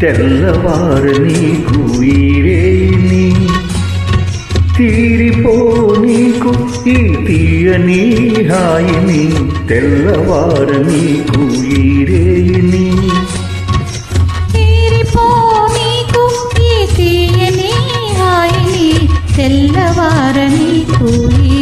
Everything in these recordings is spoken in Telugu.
తెల్లవారు నీకు ఈరేని తీరిపో నీకు ఈ తీయని హాయిని. తెల్లవారు నీకు ఈరేని తీరిపో నీకు ఈ తీయని హాయిని. తెల్లవారని కూయిరేని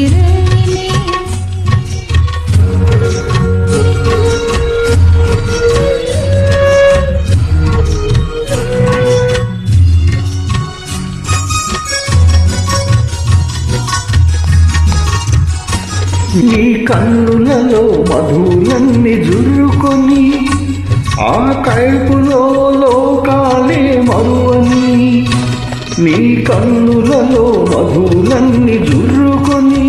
నీ కన్నులలో మధులన్నీ జురుకొని ఆ కైపులో లోకాలే మరువని నీ కన్నులలో మధులన్నీ జురుకొని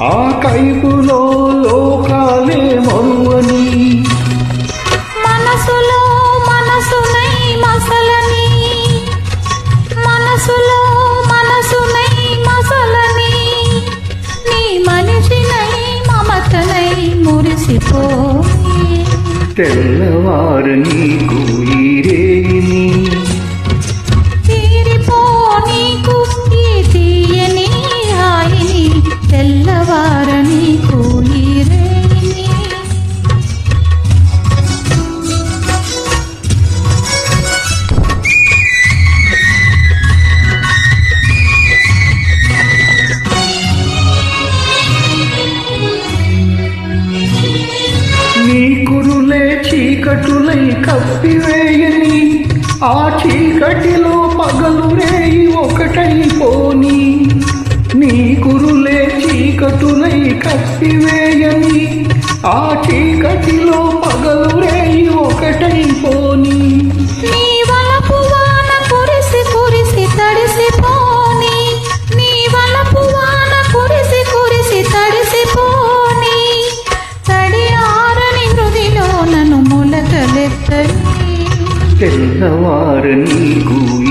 ఆ కైపులో లోకాలే మరువని. తెల్లవారు నీకు ఈరేని చీకటులై కప్పివేయని ఆ చీకటిలో పగలు రేయి ఒకటైపోని. నీ కురులే చీకటులై కప్పివేయని ఆ చీకటిలో తెల్లవారు నీకు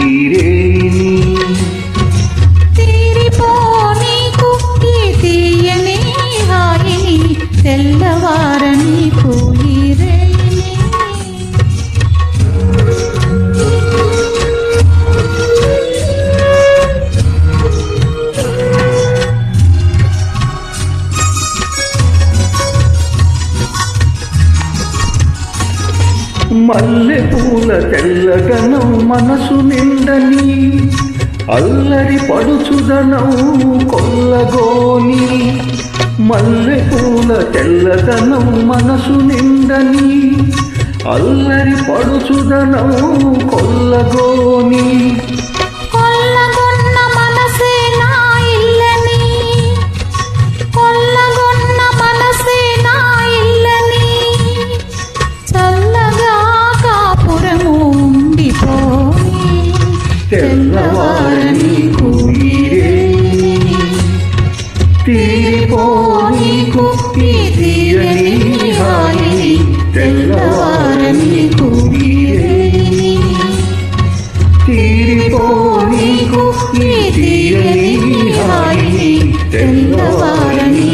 మల్లె పూల తెల్లదనం మనసు నిండని అల్లరి పడుచుదనం కొల్లగోని. మల్లె పూల తెల్లదనం మనసు నిండని అల్లరి పడుచుదనం కొల్లగోని. తెల్లవారని కుయిరేని తీరిపోనీకు ఈ తీయని హాయిని తెల్లవారని కుయిరేని తీరిపోనీకు ఈ తీయని హాయిని తెల్లవారని